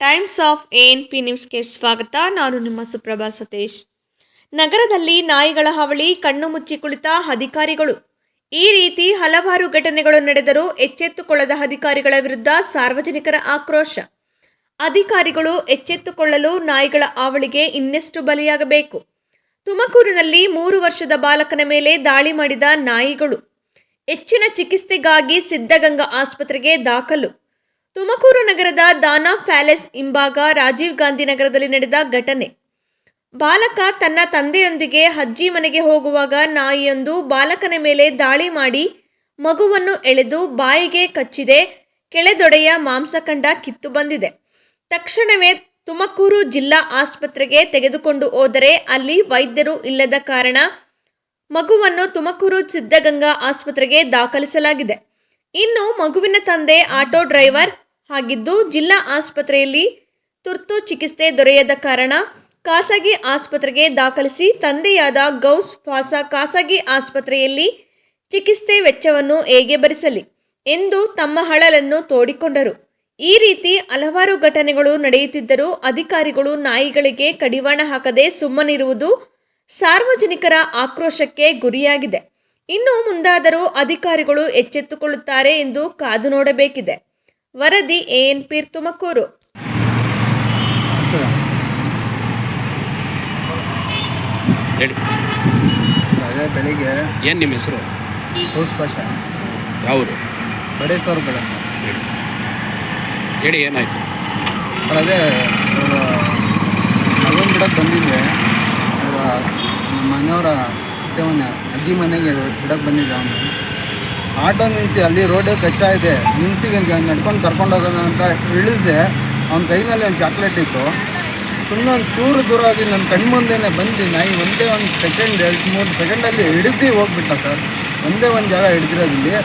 Times of N P ನ್ಯೂಸ್ಗೆ ಸ್ವಾಗತ. ನಾನು ನಿಮ್ಮ ಸುಪ್ರಭಾ ಸತೀಶ್. ನಗರದಲ್ಲಿ ನಾಯಿಗಳ ಹಾವಳಿ, ಕಣ್ಣು ಮುಚ್ಚಿ ಕುಳಿತ ಅಧಿಕಾರಿಗಳು. ಈ ರೀತಿ ಹಲವಾರು ಘಟನೆಗಳು ನಡೆದರೂ ಎಚ್ಚೆತ್ತುಕೊಳ್ಳದ ಅಧಿಕಾರಿಗಳ ವಿರುದ್ಧ ಸಾರ್ವಜನಿಕರ ಆಕ್ರೋಶ. ಅಧಿಕಾರಿಗಳು ಎಚ್ಚೆತ್ತುಕೊಳ್ಳಲು ನಾಯಿಗಳ ಹಾವಳಿಗೆ ಇನ್ನೆಷ್ಟು ಬಲಿಯಾಗಬೇಕು? ತುಮಕೂರಿನಲ್ಲಿ ಮೂರು ವರ್ಷದ ಬಾಲಕನ ಮೇಲೆ ದಾಳಿ ಮಾಡಿದ ನಾಯಿಗಳು. ಹೆಚ್ಚಿನ ಚಿಕಿತ್ಸೆಗಾಗಿ ಸಿದ್ಧಗಂಗಾ ಆಸ್ಪತ್ರೆಗೆ ದಾಖಲು. ತುಮಕೂರು ನಗರದ ದಾನಾ ಪ್ಯಾಲೇಸ್ ಹಿಂಭಾಗ ರಾಜೀವ್ ಗಾಂಧಿ ನಗರದಲ್ಲಿ ನಡೆದ ಘಟನೆ. ಬಾಲಕ ತನ್ನ ತಂದೆಯೊಂದಿಗೆ ಅಜ್ಜಿ ಮನೆಗೆ ಹೋಗುವಾಗ ನಾಯಿಯೊಂದು ಬಾಲಕನ ಮೇಲೆ ದಾಳಿ ಮಾಡಿ ಮಗುವನ್ನು ಎಳೆದು ಬಾಯಿಗೆ ಕಚ್ಚಿದೆ, ಕೆಳೆದೊಡೆಯ ಮಾಂಸಖಂಡ ಕಿತ್ತು ಬಂದಿದೆ. ತಕ್ಷಣವೇ ತುಮಕೂರು ಜಿಲ್ಲಾ ಆಸ್ಪತ್ರೆಗೆ ತೆಗೆದುಕೊಂಡು ಹೋದರೆ ಅಲ್ಲಿ ವೈದ್ಯರು ಇಲ್ಲದ ಕಾರಣ ಮಗುವನ್ನು ತುಮಕೂರು ಸಿದ್ಧಗಂಗಾ ಆಸ್ಪತ್ರೆಗೆ ದಾಖಲಿಸಲಾಗಿದೆ. ಇನ್ನು ಮಗುವಿನ ತಂದೆ ಆಟೋ ಡ್ರೈವರ್ ಆಗಿದ್ದು ಜಿಲ್ಲಾ ಆಸ್ಪತ್ರೆಯಲ್ಲಿ ತುರ್ತು ಚಿಕಿತ್ಸೆ ದೊರೆಯದ ಕಾರಣ ಖಾಸಗಿ ಆಸ್ಪತ್ರೆಗೆ ದಾಖಲಿಸಿ ತಂದೆಯಾದ ಗೌಸ್ ಫಾಸ ಖಾಸಗಿ ಆಸ್ಪತ್ರೆಯಲ್ಲಿ ಚಿಕಿತ್ಸೆ ವೆಚ್ಚವನ್ನು ಹೇಗೆ ಭರಿಸಲಿ ಎಂದು ತಮ್ಮ ಹಳಲನ್ನು ತೋಡಿಕೊಂಡರು. ಈ ರೀತಿ ಹಲವಾರು ಘಟನೆಗಳು ನಡೆಯುತ್ತಿದ್ದರೂ ಅಧಿಕಾರಿಗಳು ನಾಯಿಗಳಿಗೆ ಕಡಿವಾಣ ಹಾಕದೆ ಸುಮ್ಮನಿರುವುದು ಸಾರ್ವಜನಿಕರ ಆಕ್ರೋಶಕ್ಕೆ ಗುರಿಯಾಗಿದೆ. ಇನ್ನು ಮುಂದಾದರೂ ಅಧಿಕಾರಿಗಳು ಎಚ್ಚೆತ್ತುಕೊಳ್ಳುತ್ತಾರೆ ಎಂದು ಕಾದು ನೋಡಬೇಕಿದೆ. ವರದಿ ಎಎನ್ ಪಿರ್ ತುಮಕೂರು. ಸರ್ ಹೇಳಿ. ಅದೇ ಬೆಳಿಗ್ಗೆ ಏನು ನಿಮ್ಮ ಹೆಸರು? ಹೌಸ್ ಹೇಳಿ, ಏನಾಯಿತು? ಅದೇ ಇವಾಗ ಗಿಡ ನಮ್ಮ ಮನೆಯವರ ಮನೆ, ಅಜ್ಜಿ ಮನೆಗೆ ಬಿಡಕ್ಕೆ ಬಂದಿದ್ದೆ ಅವನು. ಆಟೋ ನಿಲ್ಲಿಸಿ ಅಲ್ಲಿ ರೋಡೇ ಕಚ್ಚಾ ಇದೆ. ನಿನ್ಸಿಗೆ ನಡ್ಕೊಂಡು ಕರ್ಕೊಂಡು ಹೋಗೋಣ ಅಂತ ಇಳಿದೆ ಅವನ ಕೈನಲ್ಲಿ ಒಂದು ಚಾಕ್ಲೇಟ್ ಇತ್ತು. ಸುಮ್ಮನೆ ಒಂದು ಚೂರು ದೂರ ಆಗಿ ನನ್ನ ಕಣ್ಮುಂದೆನೇ ಬಂದು. ನಾಯಿ ಒಂದೇ ಒಂದು ಸೆಕೆಂಡ್ ಎರಡು, ಮೂರು ಸೆಕೆಂಡಲ್ಲಿ ಹಿಡಿದು ಹೋಗ್ಬಿಟ್ಟ ಸರ್. ಒಂದೇ ಒಂದು ಜಾಗ ಹಿಡಿದಿರೋದಿಲ್ಲಿ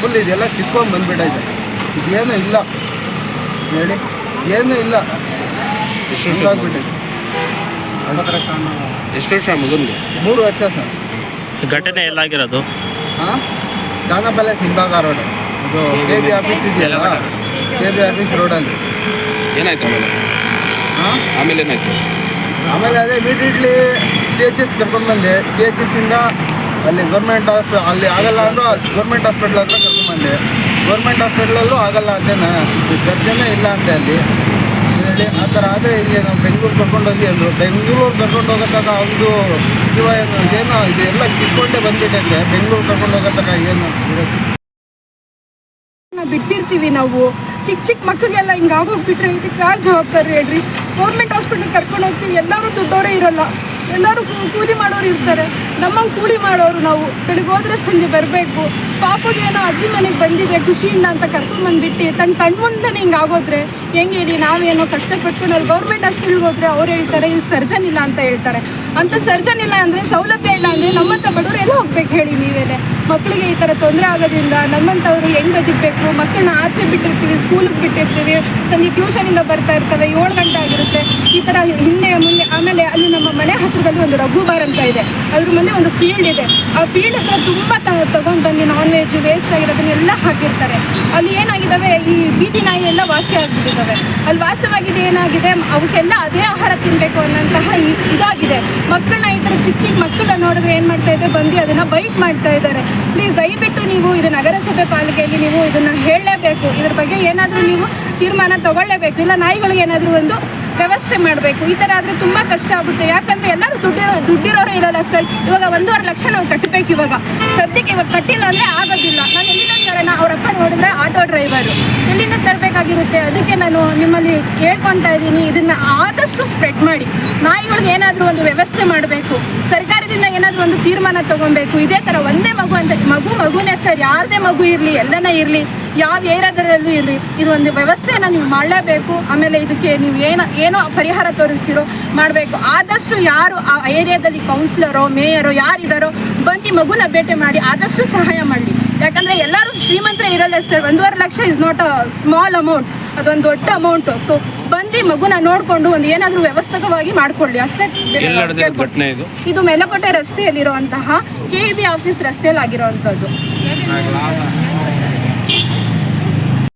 ಫುಲ್ ಇದೆಲ್ಲ ಕಿತ್ಕೊಂಡು ಬಂದುಬಿಟ್ಟೈತೆ. ಇದೇನೂ ಇಲ್ಲ. ಹೇಳಿ. ಏನೂ ಇಲ್ಲ. ಎಷ್ಟು ವರ್ಷ ಹಂಗಾಗ್ಬಿಟ್ಟಿದೆ ಎಷ್ಟು ವರ್ಷ ಮಗನಿಗೆ? ಮೂರು ವರ್ಷ ಸರ್. ಘಟನೆ ಎಲ್ಲಾಗಿರೋದು? ಹಾಂ ದಾನ ಪ್ಯಾಲೇಸ್ ಹಿಂಭಾಗ ರೋಡ್. ಇದು ಕೆ ಬಿ ಆಫೀಸ್ ಇದೆಯಲ್ಲ? ಕೆ ಬಿ ಆಫೀಸ್ ರೋಡಲ್ಲಿ ಏನಾಯ್ತು ಆಮೇಲೆ? ಹಾಂ ಆಮೇಲೆ ಏನಾಯ್ತು? ಆಮೇಲೆ ಅದೇ ಇಮಿಡಿಯೇಟ್ಲಿ ಟಿ ಎಚ್ ಎಸ್ ಕರ್ಕೊಂಡ್ಬಂದೆ ಟಿ ಎಚ್ ಎಸ್ಸಿಂದ ಅಲ್ಲಿ ಗೌರ್ಮೆಂಟ್ ಹಾಸ್ಪಿ ಅಲ್ಲಿ ಆಗಲ್ಲ ಅಂದರೂ ಗೌರ್ಮೆಂಟ್ ಹಾಸ್ಪಿಟ್ಲ್ ಹತ್ರ ಕರ್ಕೊಂಡ್ಬಂದೆ ಗೌರ್ಮೆಂಟ್ ಹಾಸ್ಪಿಟ್ಲಲ್ಲೂ ಆಗಲ್ಲ ಅಂತೇನೆ ಸರ್ಜನೇ ಇಲ್ಲ ಅಂತ ಅಲ್ಲಿ. ಹೇಳಿ, ಆ ಥರ ಆದರೆ ಹಿಂಗೆ ನಾವು ಬೆಂಗಳೂರು ಕರ್ಕೊಂಡೋಗಿ ಅಂದರು. ಬೆಂಗಳೂರು ಕರ್ಕೊಂಡು ಹೋಗೋದಾಗ ಒಂದು ಜೀವ ಏನು, ಏನೋ ಇದು ಎಲ್ಲ ಕಿತ್ಕೊಂಡೇ ಬಂದ್ಬಿಟ್ಟೈತೆ. ಬೆಂಗಳೂರು ಕರ್ಕೊಂಡು ಹೋಗೋದಾಗ ಏನು? ಬಿಟ್ಟಿರ್ತೀವಿ ನಾವು. ಚಿಕ್ಕ ಚಿಕ್ಕ ಮಕ್ಕಳಿಗೆಲ್ಲ ಹಿಂಗೆ ಆಗೋಗ್ಬಿಟ್ರೆ ಇದಕ್ಕೆ ಯಾರು ಜವಾಬ್ದಾರಿ ಹೇಳ್ರಿ? ಗೌರ್ಮೆಂಟ್ ಹಾಸ್ಪಿಟ್ಲಿಗೆ ಕರ್ಕೊಂಡು ಹೋಗ್ತೀವಿ. ಎಲ್ಲರೂ ದುಡ್ಡೋರೇ ಇರಲ್ಲ. ಎಲ್ಲರೂ ಕೂಲಿ ಮಾಡೋರು ಇರ್ತಾರೆ. ನಮ್ಮಂಗೆ ಕೂಲಿ ಮಾಡೋರು ನಾವು. ಬೆಳಿಗ್ಗೆ ಹೋದ್ರೆ ಸಂಜೆ ಬರಬೇಕು. ಪಾಪಗೆ ಏನೋ ಅಜ್ಜಿ ಮನೆಗೆ ಬಂದಿದೆ ಖುಷಿಯಿಂದ ಅಂತ ಕರ್ಕೊಂಡು ಬಂದ್ಬಿಟ್ಟು ತನ್ನ ಕಣ್ಮುಂದೆನೇ ಹಿಂಗೆ ಆಗೋದ್ರೆ ಹೆಂಗೆ ಹೇಳಿ ನಾವೇನೋ ಕಷ್ಟಪಟ್ಕೊಂಡು ಅಲ್ಲಿ ಗೌರ್ಮೆಂಟ್ ಹಾಸ್ಪಿಟ್ಲ್ಗೆ ಹೋದರೆ ಅವ್ರು ಹೇಳ್ತಾರೆ, ಇಲ್ಲಿ ಸರ್ಜನ್ ಇಲ್ಲ ಅಂತ ಹೇಳ್ತಾರೆ. ಅಂತ ಸರ್ಜನ್ ಇಲ್ಲ ಅಂದರೆ ಸೌಲಭ್ಯ ಇಲ್ಲ ಅಂದರೆ ನಮ್ಮಂಥ ಬಡವರು ಎಲ್ಲ ಹೋಗ್ಬೇಕು ಹೇಳಿ ನೀವೇನೆ? ಮಕ್ಕಳಿಗೆ ಈ ಥರ ತೊಂದರೆ ಆಗೋದ್ರಿಂದ ನಮ್ಮಂಥವ್ರು ಹೆಂಗೆ ಬದುಕಬೇಕು? ಮಕ್ಕಳನ್ನ ಆಚೆ ಬಿಟ್ಟಿರ್ತೀವಿ ಸ್ಕೂಲಿಗೆ ಬಿಟ್ಟಿರ್ತೀವಿ. ಸಂಜೆ ಟ್ಯೂಷನಿಂದ ಬರ್ತಾ ಇರ್ತವೆ, ಏಳು ಗಂಟೆ ಆಗಿರುತ್ತೆ. ಈ ಥರ ಮುಂದೆ ಆಮೇಲೆ ಅಲ್ಲಿ ನಮ್ಮ ಮನೆ ಹತ್ತಿರದಲ್ಲಿ ಒಂದು ರಘುಬಾರ್ ಅಂತ ಇದೆ. ಅದ್ರ ಮುಂದೆ ಒಂದು ಫೀಲ್ಡ್ ಇದೆ. ಆ ಫೀಲ್ಡ್ ಹತ್ರ ತುಂಬ ತಗೊಂಡು ಬಂದು ನಾನ್ ವೆಜ್ ವೇಸ್ಟ್ ಆಗಿರೋದನ್ನೆಲ್ಲ ಹಾಕಿರ್ತಾರೆ. ಅಲ್ಲಿ ಏನಾಗಿದ್ದಾವೆ, ಈ ಬೀದಿ ನಾಯಿ ಎಲ್ಲ ವಾಸಿ ಆಗಿಬಿಟ್ಟಿದ್ದಾವೆ. ಅಲ್ಲಿ ವಾಸವಾಗಿದೆ ಏನಾಗಿದೆ, ಅವಕ್ಕೆಲ್ಲ ಅದೇ ಆಹಾರ ತಿನ್ನಬೇಕು ಅನ್ನೋಂತಹ ಇದಾಗಿದೆ. ಮಕ್ಕಳನ್ನ ಈ ಥರ ಚಿಕ್ಕ ಚಿಕ್ಕ ಮಕ್ಕಳನ್ನ ನೋಡಿದ್ರೆ ಏನು ಮಾಡ್ತಾ ಇದೆ ಬಂದು ಅದನ್ನು ಬೈಟ್ ಮಾಡ್ತಾ ಇದ್ದಾರೆ. ಪ್ಲೀಸ್ ದಯವಿಟ್ಟು ನೀವು ಇದು ನಗರಸಭೆ ಪಾಲಿಕೆಯಲ್ಲಿ ನೀವು ಇದನ್ನು ಹೇಳಲೇಬೇಕು. ಇದ್ರ ಬಗ್ಗೆ ಏನಾದರೂ ನೀವು ತೀರ್ಮಾನ ತಗೊಳ್ಳೇಬೇಕು. ಇಲ್ಲ ನಾಯಿಗಳಿಗೆ ಏನಾದರೂ ಒಂದು ವ್ಯವಸ್ಥೆ ಮಾಡಬೇಕು. ಈ ಥರ ಆದರೆ ತುಂಬ ಕಷ್ಟ ಆಗುತ್ತೆ. ಯಾಕಂದರೆ ಎಲ್ಲರೂ ದುಡ್ಡಿರೋ ದುಡ್ಡಿರೋರು ಇರಲ್ಲ ಸರ್. ಇವಾಗ ಒಂದೂವರೆ ಲಕ್ಷ ನಾವು ಕಟ್ಟಬೇಕು ಇವಾಗ. ಸದ್ಯಕ್ಕೆ ಇವಾಗ ಕಟ್ಟಿಲ್ಲ ಅಂದರೆ ಆಗೋದಿಲ್ಲ. ನಾನು ಎಲ್ಲಿಂದ ತರೋಣ? ಅವರಪ್ಪ ನೋಡಿದ್ರೆ ಆಟೋ ಡ್ರೈವರು. ಎಲ್ಲಿಂದ ತರಬೇಕಾಗಿರುತ್ತೆ? ಅದಕ್ಕೆ ನಾನು ನಿಮ್ಮಲ್ಲಿ ಕೇಳ್ಕೊತಾ ಇದ್ದೀನಿ. ಇದನ್ನು ಆದಷ್ಟು ಸ್ಪ್ರೆಡ್ ಮಾಡಿ. ನಾಯಿಗಳಿಗೆ ಏನಾದರೂ ಒಂದು ವ್ಯವಸ್ಥೆ ಮಾಡಬೇಕು. ಸರ್ಕಾರದಿಂದ ಏನಾದರೂ ಒಂದು ತೀರ್ಮಾನ ತೊಗೊಬೇಕು ಇದೇ ಥರ ಒಂದೇ ಮಗು ಅಂತ ಮಗು ಮಗುನೇ ಸರ್. ಯಾರದೇ ಮಗು ಇರಲಿ, ಎಲ್ಲನೇ ಇರಲಿ. ಯಾವ ಏರಿಯಾದಲ್ಲೂ ಇರಲಿ ಇದು ಒಂದು ವ್ಯವಸ್ಥೆನ ನೀವು ಮಾಡಲೇಬೇಕು. ಆಮೇಲೆ ಇದಕ್ಕೆ ನೀವು ಏನೋ ಏನೋ ಪರಿಹಾರ ತೋರಿಸಿರೋ ಮಾಡಬೇಕು. ಆದಷ್ಟು ಯಾರು ಆ ಏರಿಯಾದಲ್ಲಿ ಕೌನ್ಸಿಲರೋ ಮೇಯರೋ ಯಾರಿದ್ದಾರೋ ಬಂದು ಮಗುನ ಭೇಟಿ ಮಾಡಿ ಆದಷ್ಟು ಸಹಾಯ ಮಾಡಲಿ. ಯಾಕಂದರೆ ಎಲ್ಲರೂ ಶ್ರೀಮಂತರೇ ಇರಲ್ಲ ಸರ್. ಒಂದೂವರೆ lakh is not a small amount ಅದೊಂದು ದೊಡ್ಡ ಅಮೌಂಟು ಸೊ ಬಂದು ಮಗುನ ನೋಡಿಕೊಂಡು ಒಂದು ಏನಾದರೂ ವ್ಯವಸ್ಥಿತವಾಗಿ ಮಾಡಿಕೊಳ್ಳಿ. ಅಷ್ಟೇ ಎಲ್ಲಿ ನಡೆದಿರೋದು ಘಟನೆ ಇದು? ಇದು ಮೆಲಕೋಟೆ ರಸ್ತೆಯಲ್ಲಿರುವಂತಹ ಕೆ ಬಿ ಆಫೀಸ್ ರಸ್ತೆಯಲ್ಲಿ ಆಗಿರುವಂಥದ್ದು